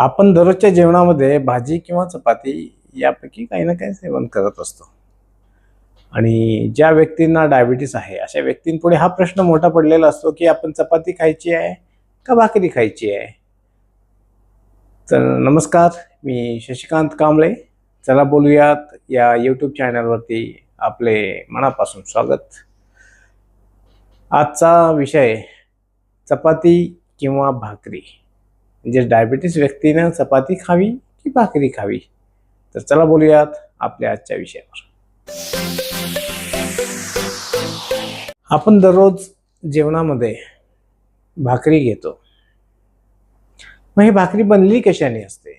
आपण दररोजच्या जेवणामध्ये भाजी किंवा चपाती यापैकी काही ना काही सेवन करत असतो. आणि ज्या व्यक्तींना डायबिटीस आहे अशा व्यक्तींपुढे हा प्रश्न मोठा पडलेला असतो की आपण चपाती खायची आहे का भाकरी खायची आहे? तर नमस्कार मी शशिकांत कांबळे. चला बोलूयात या यूट्यूब चॅनलवरती आपले मनापासून स्वागत. आजचा विषय चपाती किंवा भाकरी. म्हणजे डायबिटीस व्यक्तीनं चपाती खावी की भाकरी खावी? तर चला बोलूयात आपल्या आजच्या विषयावर. आपण दररोज जेवणामध्ये भाकरी घेतो. मग ही भाकरी बनली कशाने असते?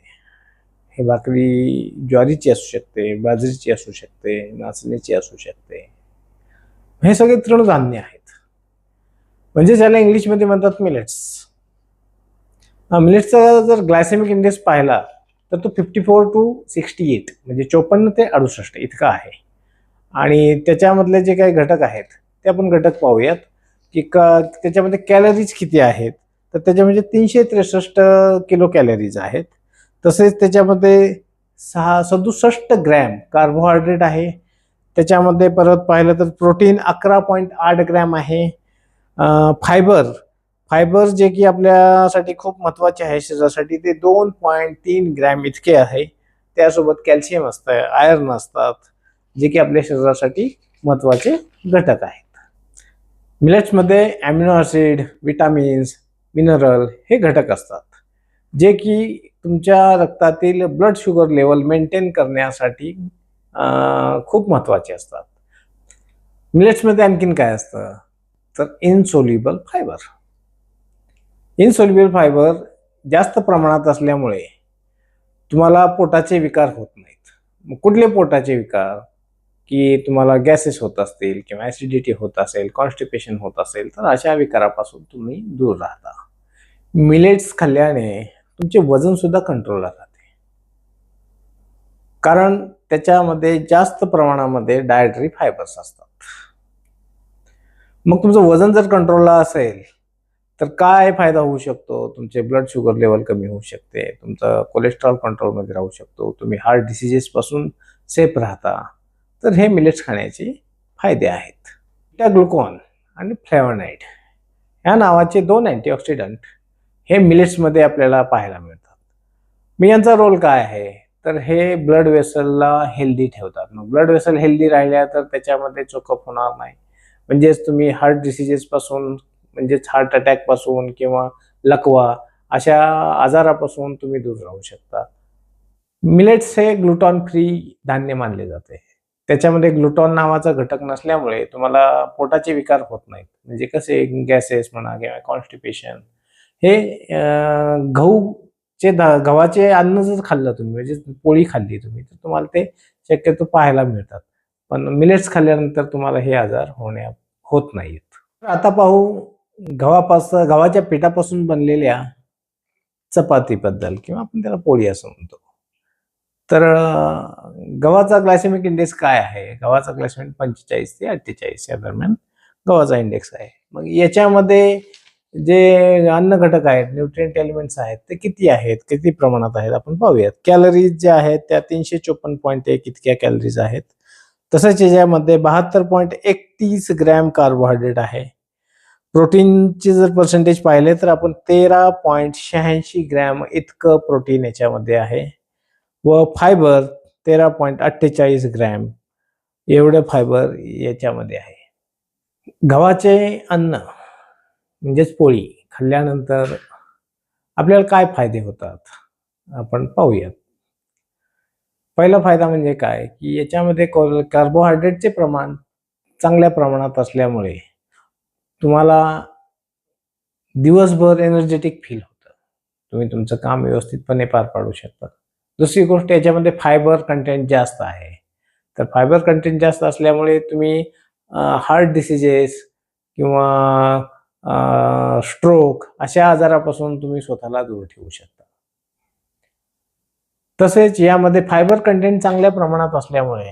ही भाकरी ज्वारीची असू शकते बाजरीची असू शकते नाचणीची असू शकते. हे सगळे तृणधान्य आहेत. म्हणजे ज्याला इंग्लिशमध्ये म्हणतात मिलेट्स मिलेट्सचा जर ग्लायसेमिक इंडेक्स पाहिला तर तो fifty four to sixty eight म्हणजे चोपन्न ते अडुसष्ट इतका आहे. आणि त्याच्यामधले जे काही घटक आहेत ते आपण घटक पाहूयात. की का त्याच्यामध्ये कॅलरीज किती आहेत? तर त्याच्यामध्ये तीनशे त्रेसष्ट किलो कॅलरीज आहेत. तसेच त्याच्यामध्ये सहा सदुसष्ट ग्रॅम कार्बोहायड्रेट आहे. त्याच्यामध्ये परत पाहिलं तर प्रोटीन अकरा पॉईंट आठ ग्रॅम आहे. फायबर फायबर जे की आपल्यासाठी खूप महत्त्वाचे आहे शरीरासाठी ते दोन पॉईंट तीन ग्रॅम इतके आहे. त्यासोबत कॅल्शियम असतं आयर्न असतात जे की आपल्या शरीरासाठी महत्त्वाचे घटक आहेत. मिलेट्समध्ये ॲमिनो ॲसिड विटामिन्स मिनरल हे घटक असतात. जे की तुमच्या रक्तातील ब्लड शुगर लेवल मेंटेन करण्यासाठी खूप महत्त्वाचे असतात. मिलेट्समध्ये आणखीन काय असतं? तर इनसोल्युबल फायबर इनसोल्युबल फायबर जास्त प्रमाणात असल्यामुळे तुम्हाला पोटाचे विकार होत नाहीत. मग कुठले पोटाचे विकार? की तुम्हाला गॅसेस होत असतील किंवा ॲसिडिटी होत असेल कॉन्स्टिपेशन होत असेल तर अशा विकारापासून तुम्ही दूर राहता. मिलेट्स खाल्ल्याने तुमचे वजन सुद्धा कंट्रोलला राहते कारण त्याच्यामध्ये जास्त प्रमाणामध्ये डायटरी फायबर्स असतात. मग तुमचं वजन जर कंट्रोलला असेल तर काय फायदा होऊ शकतो? तुमचे ब्लड शुगर लेवल कमी होऊ शकते. तुमचं कोलेस्ट्रॉल कंट्रोलमध्ये राहू शकतो. तुम्ही हार्ट डिसिजेसपासून सेफ राहता. तर हे मिलेट्स खाण्याचे फायदे आहेत. त्या ग्लुकॉन आणि फ्लेवनाईड ह्या नावाचे दोन अँटीऑक्सिडंट हे मिलेट्समध्ये आपल्याला पाहायला मिळतात. मी यांचा रोल काय आहे? तर हे ब्लड वेसलला हेल्दी ठेवतात. मग ब्लड वेसल हेल्दी राहिल्या तर त्याच्यामध्ये चोकअप होणार नाही. म्हणजेच तुम्ही हार्ट डिसिजेसपासून म्हणजेच हार्ट अटॅकपासून किंवा लकवा अशा आजारापासून तुम्ही दूर राहू शकता. मिलेट्स हे ग्लुटॉन फ्री धान्य मानले जाते. त्याच्यामध्ये ग्लुटॉन नावाचा घटक नसल्यामुळे तुम्हाला पोटाचे विकार होत नाहीत. म्हणजे कसे गॅसेस म्हणा किंवा कॉन्स्टिपेशन हे गहूचे गव्हाचे अन्न जर खाल्लं तुम्ही म्हणजे पोळी खाल्ली तुम्ही तर तुम्हाला ते शक्यतो पाहायला मिळतात. पण मिलेट्स खाल्ल्यानंतर तुम्हाला हे आजार होण्या होत नाहीत. आता पाहू गव्हापासून गव्हाच्या पिठापासून बनलेल्या चपातीबद्दल किंवा आपण त्याला पोळी असं म्हणतो. तर गव्हाचा ग्लायसेमिक इंडेक्स काय आहे? गव्हाचा ग्लायसेमिक पंचेचाळीस ते अठ्ठेचाळीस या दरम्यान गव्हाचा इंडेक्स आहे. मग याच्यामध्ये जे अन्न घटक आहेत न्यूट्रिएंट एलिमेंट्स आहेत ते किती आहेत? किती प्रमाणात आहेत? आपण पाहूयात. कॅलरीज ज्या आहेत त्या तीनशे चोपन्न पॉईंट एक इतक्या कॅलरीज आहेत. तसंच याच्यामध्ये बहात्तर पॉईंट एकतीस ग्रॅम कार्बोहायड्रेट आहे. प्रोटीनचे जर पर्सेंटेज पाहिले तर आपण तेरा पॉईंट शहाऐंशी ग्रॅम इतकं प्रोटीन याच्यामध्ये आहे. व फायबर तेरा पॉईंट अठ्ठेचाळीस ग्रॅम एवढं फायबर याच्यामध्ये आहे. गव्हाचे अन्न म्हणजेच पोळी खाल्ल्यानंतर आपल्याला काय फायदे होतात? आपण पाहूयात. पहिला फायदा म्हणजे काय? की याच्यामध्ये को- कार्बोहायड्रेटचे प्रमाण चांगल्या प्रमाणात असल्यामुळे तुम्हाला दिवसभर एनर्जेटिक फील होतं. तुम्ही तुमचं काम व्यवस्थितपणे पार पाडू शकता. दुसरी गोष्ट याच्यामध्ये फायबर कंटेंट जास्त आहे. तर फायबर कंटेंट जास्त असल्यामुळे तुम्ही हार्ट डिसिजेस किंवा स्ट्रोक अशा आजारापासून तुम्ही स्वतःला दूर ठेवू शकता. तसेच यामध्ये फायबर कंटेंट चांगल्या प्रमाणात असल्यामुळे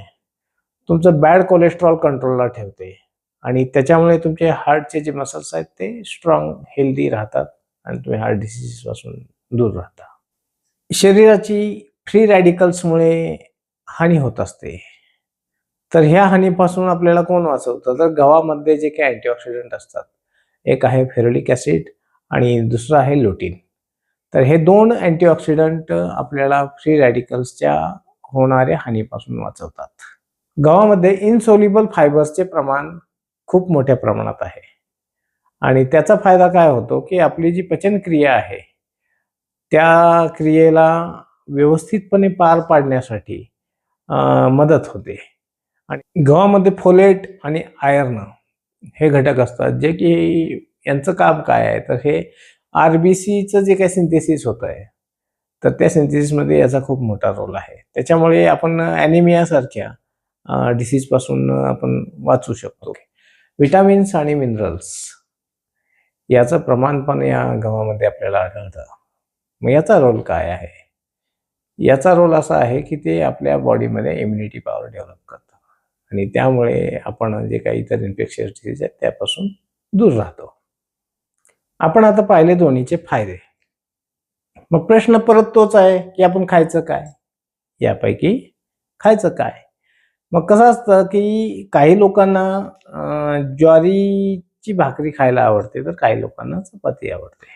तुमचं बॅड कोलेस्ट्रॉल कंट्रोलला ठेवते. आणि त्याच्यामुळे तुमचे हार्टचे जे मसल्स आहेत ते स्ट्रॉंग हेल्दी राहतात आणि तुम्ही हार्ट डिसिजेसपासून दूर राहता. शरीराची फ्री रॅडिकल्समुळे हानी होत असते. तर ह्या हानीपासून आपल्याला कोण वाचवतं? तर गव्हामध्ये जे काही अँटीऑक्सिडंट असतात एक आहे फेरोलिक ॲसिड आणि दुसरं आहे लुटीन तर हे दोन अँटीऑक्सिडंट आपल्याला फ्री रॅडिकल्सच्या होणाऱ्या हानीपासून वाचवतात. गव्हामध्ये इनसोल्युबल फायबर्सचे प्रमाण खूप मोठ्या प्रमाणात आहे. आणि त्याचा फायदा काय होतो की आपली जी पचनक्रिया आहे त्या क्रियेला व्यवस्थितपणे पार पाडण्यासाठी मदत होते. आणि गव्हामध्ये फोलेट आणि आयर्न हे घटक असतात जे की यांचं काम काय आहे? तर हे आर बी सीचं जे काही सिंथेसिस होत आहे तर त्या सिंथेसिसमध्ये याचा खूप मोठा रोल आहे. त्याच्यामुळे आपण ॲनिमियासारख्या डिसीजपासून आपण वाचू शकतो. विटामिन्स आणि मिनरल्स. याचं प्रमाण पण या गव्हामध्ये आपल्याला आढळतं. मग याचा रोल काय आहे? याचा रोल असा आहे की ते आपल्या बॉडीमध्ये इम्युनिटी पॉवर डेव्हलप करतं. आणि त्यामुळे आपण जे काही इतर इन्फेक्शन डिसीज आहेत त्यापासून दूर राहतो. आपण आता पाहिले दोन्हीचे फायदे. मग प्रश्न परत तोच आहे की आपण खायचं काय? यापैकी खायचं काय? मग कसं असतं की काही लोकांना ज्वारीची भाकरी खायला आवडते तर काही लोकांना चपाती आवडते.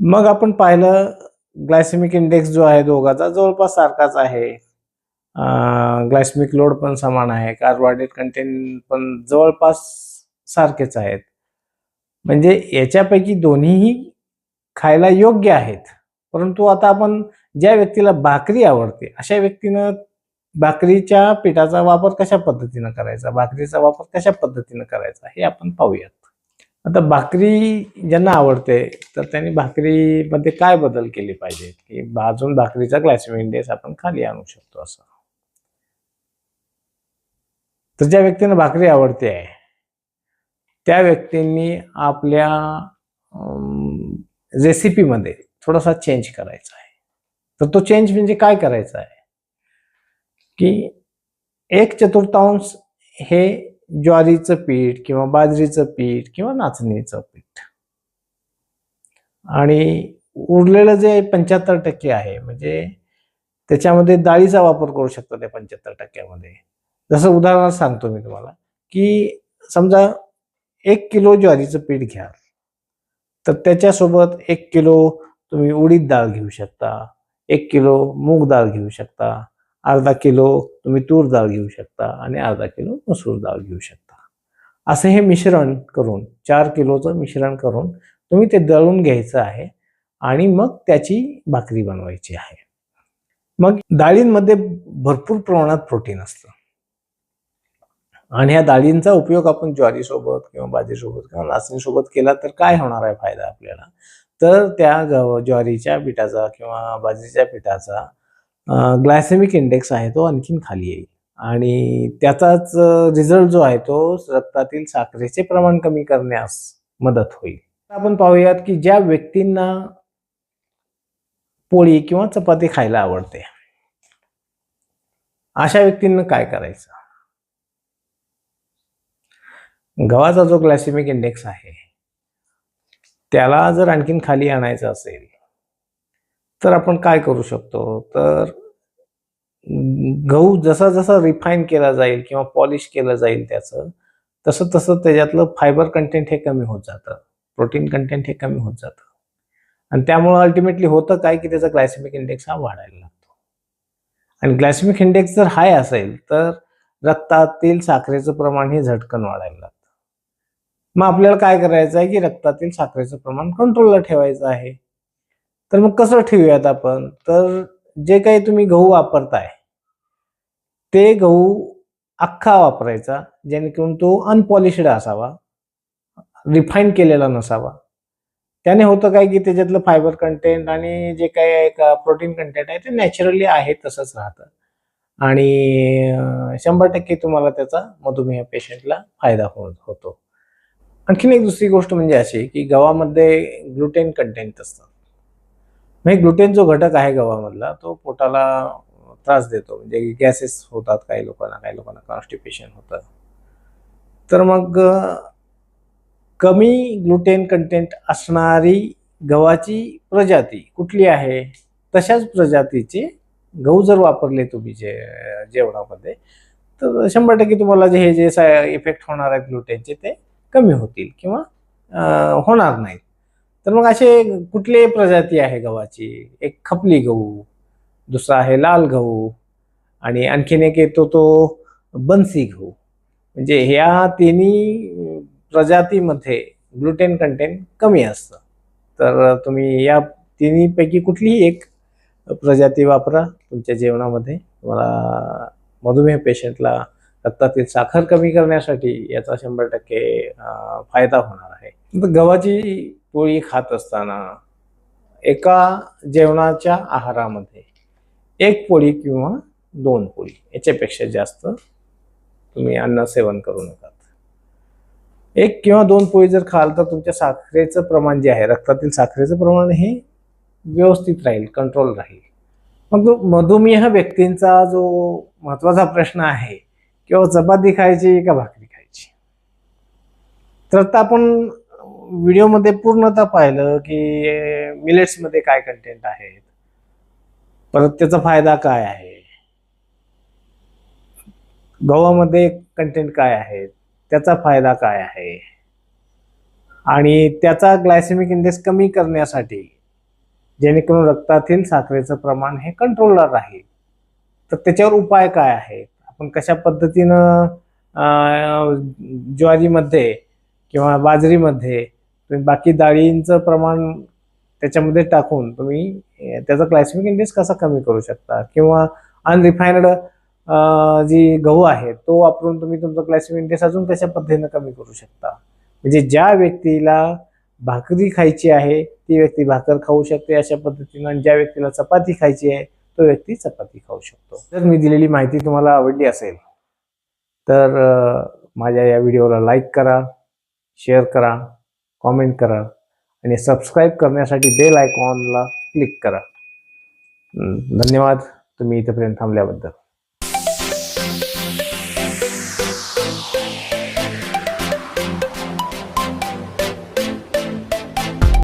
मग आपण पाहिलं ग्लायसेमिक इंडेक्स जो आहे दोघाचा जवळपास सारखाच आहे. ग्लायसेमिक लोड पण समान आहे कार्बोहायड्रेट कंटेंट पण जवळपास सारखेच आहेत. म्हणजे याच्यापैकी दोन्हीही खायला योग्य आहेत. परंतु आता आपण ज्या व्यक्तीला भाकरी आवडते अशा व्यक्तीनं भाकरीच्या पिठाचा वापर कशा पद्धतीनं करायचा? भाकरीचा वापर कशा पद्धतीनं करायचा? हे आपण पाहूयात. आता भाकरी ज्यांना आवडते तर त्यांनी भाकरीमध्ये काय बदल केले पाहिजेत? की भाजून भाकरीचा ग्लायसेमिक इंडेक्स आपण खाली आणू शकतो असं. तर ज्या व्यक्तींना भाकरी आवडते आहे त्या व्यक्तींनी आपल्या रेसिपीमध्ये थोडासा चेंज करायचा. तर तो चेंज म्हणजे काय करायचा आहे? की एक चतुर्थांश हे ज्वारीचं पीठ किंवा बाजरीचं पीठ किंवा नाचणीचं पीठ. आणि उरलेलं जे पंच्याहत्तर टक्के आहे म्हणजे त्याच्यामध्ये डाळीचा वापर करू शकतो त्या पंच्याहत्तर टक्क्यामध्ये. जसं उदाहरणार्थ सांगतो मी तुम्हाला की समजा एक किलो ज्वारीचं पीठ घ्या तर त्याच्यासोबत एक किलो तुम्ही उडीद डाळ घेऊ शकता. एक किलो मूग डाळ घेऊ शकता अर्धा किलो तुम्ही तूर डाळ घेऊ शकता आणि अर्धा किलो मसूर डाळ घेऊ शकता. असं हे मिश्रण करून चार किलोचं मिश्रण करून तुम्ही ते दळून घ्यायचं आहे आणि मग त्याची भाकरी बनवायची आहे. मग डाळींमध्ये भरपूर प्रमाणात प्रोटीन असतं. आणि ह्या डाळींचा उपयोग आपण ज्वारीसोबत किंवा बाजरीसोबत किंवा नाचणीसोबत केला तर काय होणार आहे फायदा आपल्याला? तर त्या गव ज्वारीच्या पिठाचा किंवा बाजरीच्या पिठाचा ग्लायसेमिक इंडेक्स आहे तो आणखीन खाली येईल. आणि त्याचाच रिझल्ट जो आहे तो रक्तातील साखरेचे प्रमाण कमी करण्यास मदत होईल. आपण पाहूयात की ज्या व्यक्तींना पोळी किंवा चपाती खायला आवडते अशा व्यक्तींना काय करायचं? गव्हाचा जो ग्लॅसिमिक इंडेक्स आहे त्याला जर आणखीन खाली आणायचं असेल तर आपण काय करू शकतो? तर गहू जसा जसा रिफाईन केला जाईल किंवा पॉलिश केलं जाईल त्याचं तसं तसं त्याच्यातलं फायबर कंटेंट हे कमी होत जातं. प्रोटीन कंटेंट हे कमी होत जातं. आणि त्यामुळं अल्टिमेटली होतं काय की त्याचा ग्लायसेमिक इंडेक्स हा वाढायला लागतो. आणि ग्लायसेमिक इंडेक्स जर हाय असेल तर रक्तातील साखरेचं प्रमाण हे झटकन वाढायला लागतं. मग आपल्याला काय करायचं आहे की रक्तातील साखरेचं प्रमाण कंट्रोलला ठेवायचं आहे. तर मग कसं ठेवूयात आपण? तर जे काही तुम्ही गहू वापरताय ते गहू अख्खा वापरायचा जेणेकरून तो अनपॉलिश्ड असावा रिफाईन केलेला नसावा. त्याने होतं काय की त्याच्यातलं फायबर कंटेंट आणि जे काही प्रोटीन कंटेंट आहे ते नॅचरली आहे तसंच राहतं. आणि शंभर टक्के तुम्हाला त्याचा मधुमेह पेशंटला फायदा होतो. आणखीन एक दुसरी गोष्ट म्हणजे अशी की गव्हामध्ये ग्लुटेन कंटेंट असतात म्हणजे ग्लुटेन जो घटक आहे गव्हामधला तो पोटाला त्रास देतो. म्हणजे गॅसेस होतात काही लोकांना काही लोकांना कॉन्स्टिपेशन होतं. तर मग कमी ग्लुटेन कंटेंट असणारी गव्हाची प्रजाती कुठली आहे? तशाच प्रजातीचे गहू जर वापरले तुम्ही जे जेवणामध्ये तर शंभर टक्के तुम्हाला जे हे जे इफेक्ट होणार आहेत ग्लुटेनचे ते कमी होतील किंवा होणार नाहीत. तर मग असे कुठले प्रजाती आहे गव्हाची? एक खपली गहू दुसरा आहे लाल गहू आणि आणखीन एक येतो तो बन्सी गहू. म्हणजे ह्या तिन्ही प्रजातीमध्ये ग्लुटेन कंटेंट कमी असतं. तर तुम्ही या तिन्हीपैकी कुठलीही एक प्रजाती वापरा तुमच्या जेवणामध्ये. तुम्हाला मधुमेह पेशंटला रक्तातील साखर कमी करण्यासाठी याचा शंभर टक्के फायदा होणार आहे. तर गव्हाची पोळी खात असताना एका जेवणाच्या आहारामध्ये एक पोळी किंवा दोन पोळी याच्यापेक्षा जास्त तुम्ही अन्न सेवन करू नका. एक किंवा दोन पोळी जर खाल तर तुमच्या साखरेचं प्रमाण जे आहे रक्तातील साखरेचं प्रमाण हे व्यवस्थित राहील कंट्रोल राहील. मग मधुमेह व्यक्तींचा जो महत्त्वाचा प्रश्न आहे किंवा चपाती खायची का भाकरी खायची? तर आता आपण व्हिडिओमध्ये पूर्णतः पाहिलं की मिलेट्समध्ये काय कंटेंट आहेत परत त्याचा फायदा काय आहे? गव्हामध्ये कंटेंट काय आहे? त्याचा फायदा काय आहे? आणि त्याचा ग्लायसेमिक इंडेक्स कमी करण्यासाठी जेणेकरून रक्तातील साखरेचं प्रमाण हे कंट्रोलला राहील. तर त्याच्यावर उपाय काय आहेत? आपण कशा पद्धतीनं ज्वारीमध्ये किंवा बाजरीमध्ये तुम्ही बाकी डाळींचं प्रमाण त्याच्यामध्ये टाकून तुम्ही त्याचा ग्लायसेमिक इंडेक्स कसा कमी करू शकता? किंवा अनरिफाईन्ड जी गहू आहे तो वापरून तुम्ही तुमचा ग्लायसेमिक इंडेक्स अजून कशा पद्धतीनं कमी करू शकता? म्हणजे ज्या व्यक्तीला भाकरी खायची आहे ती व्यक्ती भाकर खाऊ शकते अशा पद्धतीनं आणि ज्या व्यक्तीला चपाती खायची आहे तो व्यक्ती चपाती खाऊ शकतो. जर मी दिलेली माहिती तुम्हाला आवडली असेल तर माझ्या या व्हिडिओला लाईक करा शेअर करा कॉमेंट करा आणि सबस्क्राईब करण्यासाठी बेल आयकॉनला क्लिक करा. धन्यवाद. तुम्ही इथंपर्यंत थांबल्याबद्दल.